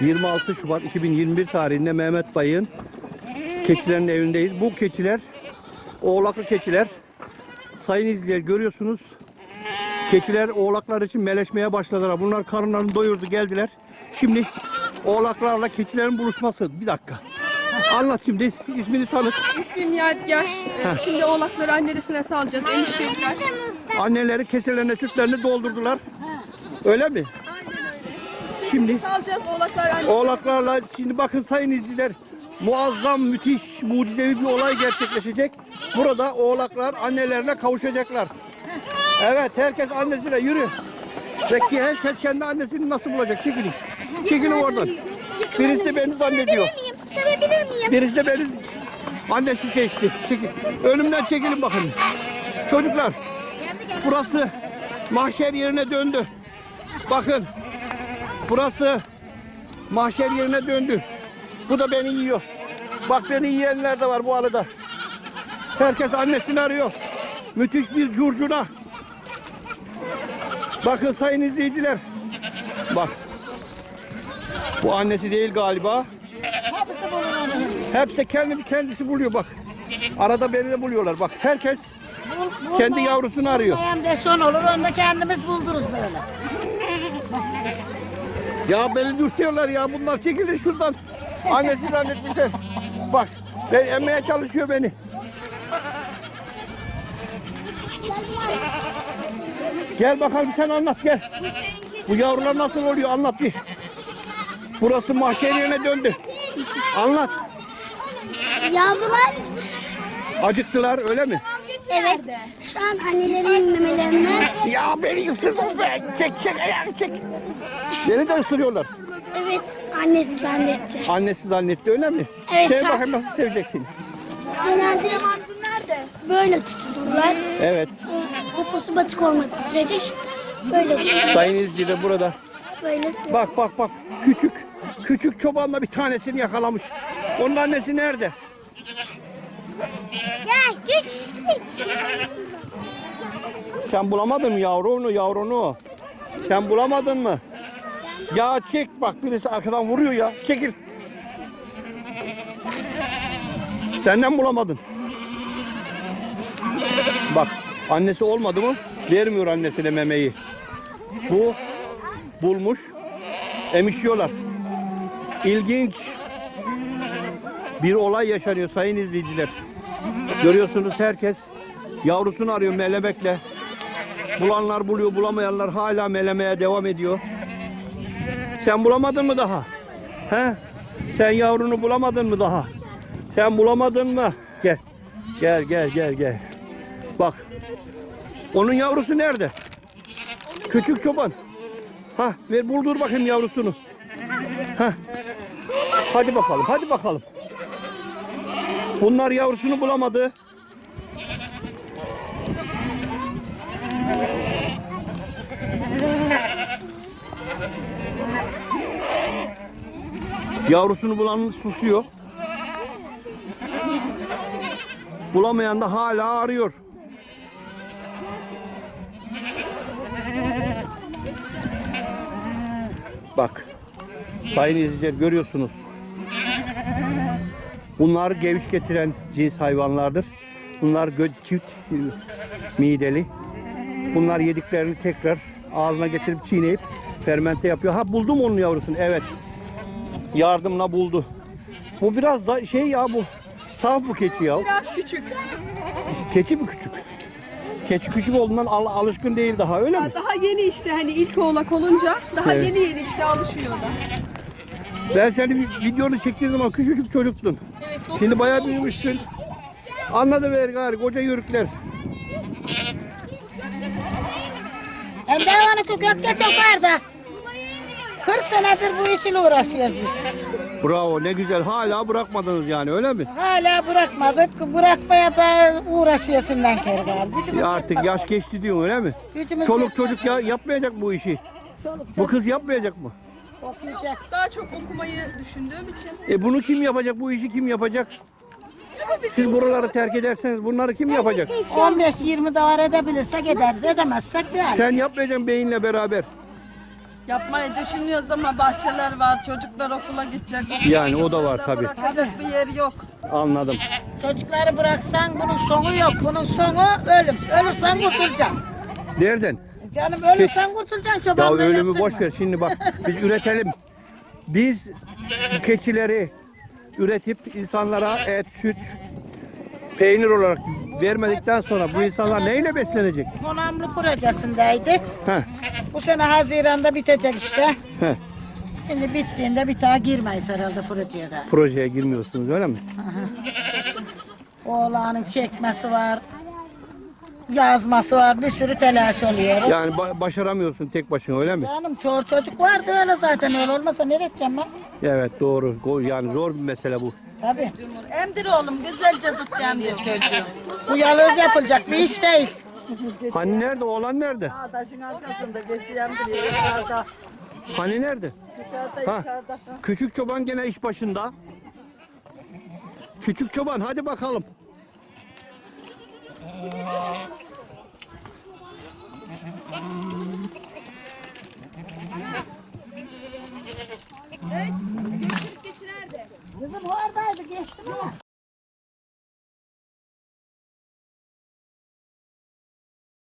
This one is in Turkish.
26 Şubat 2021 tarihinde Mehmet Bay'ın keçilerin evindeyiz. Bu keçiler oğlaklı keçiler. Sayın izleyici görüyorsunuz. Keçiler oğlaklar için meleşmeye başladılar. Bunlar karınlarını doyurdu geldiler. Şimdi oğlaklarla keçilerin buluşması. Bir dakika. Anlat şimdi. ismini tanıt. İsmim Yadigar. Ee, şimdi oğlakları annelisine salacağız. Enişteydiler. Anneleri keselerine sütlerini doldurdular. Öyle mi? Şimdi Salacağız oğlaklar anne. Oğlaklarla şimdi bakın sayın izleyiciler muazzam müthiş mucizevi bir olay gerçekleşecek. Burada oğlaklar annelerine kavuşacaklar. Evet herkes annesine yürü. Peki herkes kendi annesini nasıl bulacak? Çekilin. Çekilin oradan. Birisi de beni zannediyor. miyim? Sevebilir miyim? Birisi de beni annesi seçti. Çekil. Önümden çekilin bakın. Çocuklar burası mahşer yerine döndü. Bakın burası mahşer yerine döndü. Bu da beni yiyor. Bak beni yiyenler de var bu arada. Herkes annesini arıyor. Müthiş bir curcuna. Bakın sayın izleyiciler. Bak. Bu annesi değil galiba. Hepsi bulur onu. Hepsi kendi kendisi buluyor bak. Arada beni de buluyorlar bak. Herkes kendi yavrusunu arıyor. Hem de son olur onu da kendimiz bulduruz böyle. Ya beni dürtüyorlar ya bunlar çekilin şuradan. Annesi zannetmişler. Bak ben emmeye çalışıyor beni. Gel bakalım sen anlat gel. Bu yavrular nasıl oluyor anlat bir. Burası mahşer yerine döndü. Anlat. Yavrular Acıktılar öyle mi? evet şu an annelerin memelerinden Beni ısırdın be. Çek çek ayağını çek. Beni de ısırıyorlar. evet annesi zannetti. Annesi zannetti öyle mi? Evet, Sev şu an- bakayım nasıl seveceksin. Genelde böyle tutulurlar. Evet. Poposu batık olmadığı sürece ş- böyle tutulur. Sayın izleyici de burada. Böyle. Bak bak bak. Küçük. Küçük çobanla bir tanesini yakalamış. Onun annesi nerede? Gel güç güç. Sen bulamadın mı yavrunu yavrunu? Sen bulamadın mı? Ya çek bak birisi arkadan vuruyor ya. Çekil. Senden bulamadın. Bak annesi olmadı mı? Vermiyor annesine memeyi. Bu bulmuş. Emişiyorlar. İlginç bir olay yaşanıyor sayın izleyiciler. Görüyorsunuz herkes yavrusunu arıyor melemekle. Bulanlar buluyor, bulamayanlar hala melemeye devam ediyor. Sen bulamadın mı daha? He? Sen yavrunu bulamadın mı daha? Sen bulamadın mı? Gel. Gel gel gel gel. Bak. Onun yavrusu nerede? Küçük çoban. Ha, ver buldur bakayım yavrusunu. Ha. Hadi bakalım, hadi bakalım. Bunlar yavrusunu bulamadı. Yavrusunu bulan susuyor. Bulamayan da hala arıyor. Bak. Sayın izleyiciler görüyorsunuz. Bunlar geviş getiren cins hayvanlardır. Bunlar gö- çift e, mideli. Bunlar yediklerini tekrar ağzına getirip çiğneyip fermente yapıyor. Ha buldum onun yavrusunu. Evet. Yardımla buldu. Bu biraz da şey ya bu. Saf bu keçi ya. Biraz küçük. Keçi mi küçük? Keçi küçük olduğundan al- alışkın değil daha öyle mi? Daha yeni işte hani ilk oğlak olunca daha Evet. yeni yeni işte alışıyor da. Ben seni vi- videonu çektiğim zaman küçücük çocuktun. Evet, Şimdi bayağı büyümüşsün. Anladı ver gari koca yörükler. Hem de onu gökte çokardı. 40 senedir bu işle uğraşıyoruz biz. Bravo ne güzel hala bırakmadınız yani öyle mi? Hala bırakmadık. Bırakmaya da uğraşıyorsundan kergal. Gücümüz Ya artık yaş geçti diyorsun öyle mi? Gücümüz Çoluk yetmez. çocuk ya yapmayacak bu işi. Çoluk Bu kız yapmayacak mı? Okuyacak. Daha çok okumayı düşündüğüm için. E bunu kim yapacak? Bu işi kim yapacak? Siz buraları terk ederseniz bunları kim yapacak? 15-20 davar edebilirsek ederiz. Edemezsek değil. Sen yapmayacaksın beyinle beraber. Yapmayı düşünüyoruz ama bahçeler var, çocuklar okula gidecek. Yani o da var tabii. Bırakacak bir yer yok. Anladım. Çocukları bıraksan bunun sonu yok. Bunun sonu ölüm. Ölürsen kurtulacaksın. Nereden? Canım ölürsen kurtulacaksın Ya çobanlığı ölümü boş ver. Şimdi bak biz üretelim. Biz keçileri üretip insanlara et, süt, peynir olarak vermedikten sonra bu insanlar neyle beslenecek? Konamlı projesindeydi. Heh, Bu sene Haziran'da bitecek işte. heh. Şimdi bittiğinde bir daha girmeyiz herhalde projeye de. Projeye girmiyorsunuz öyle mi? Oğlanın çekmesi var. Yazması var. Bir sürü telaş oluyor. Yani ba- başaramıyorsun tek başına öyle mi? Canım çoğu çocuk vardı öyle zaten öyle olmasa ne edeceğim ben? Evet doğru. Go- Yani zor bir mesele bu. Tabii. Emdir oğlum, güzelce tut emdir çocuğu. Bu yalnız yapılacak bir iş değil. Hani nerede? Oğlan nerede? Taşın arkasında geçiyor emdir yukarıda. Hani nerede? Yukarıda, Ha. yukarıda. Küçük çoban gene iş başında. Küçük çoban hadi bakalım. Oh.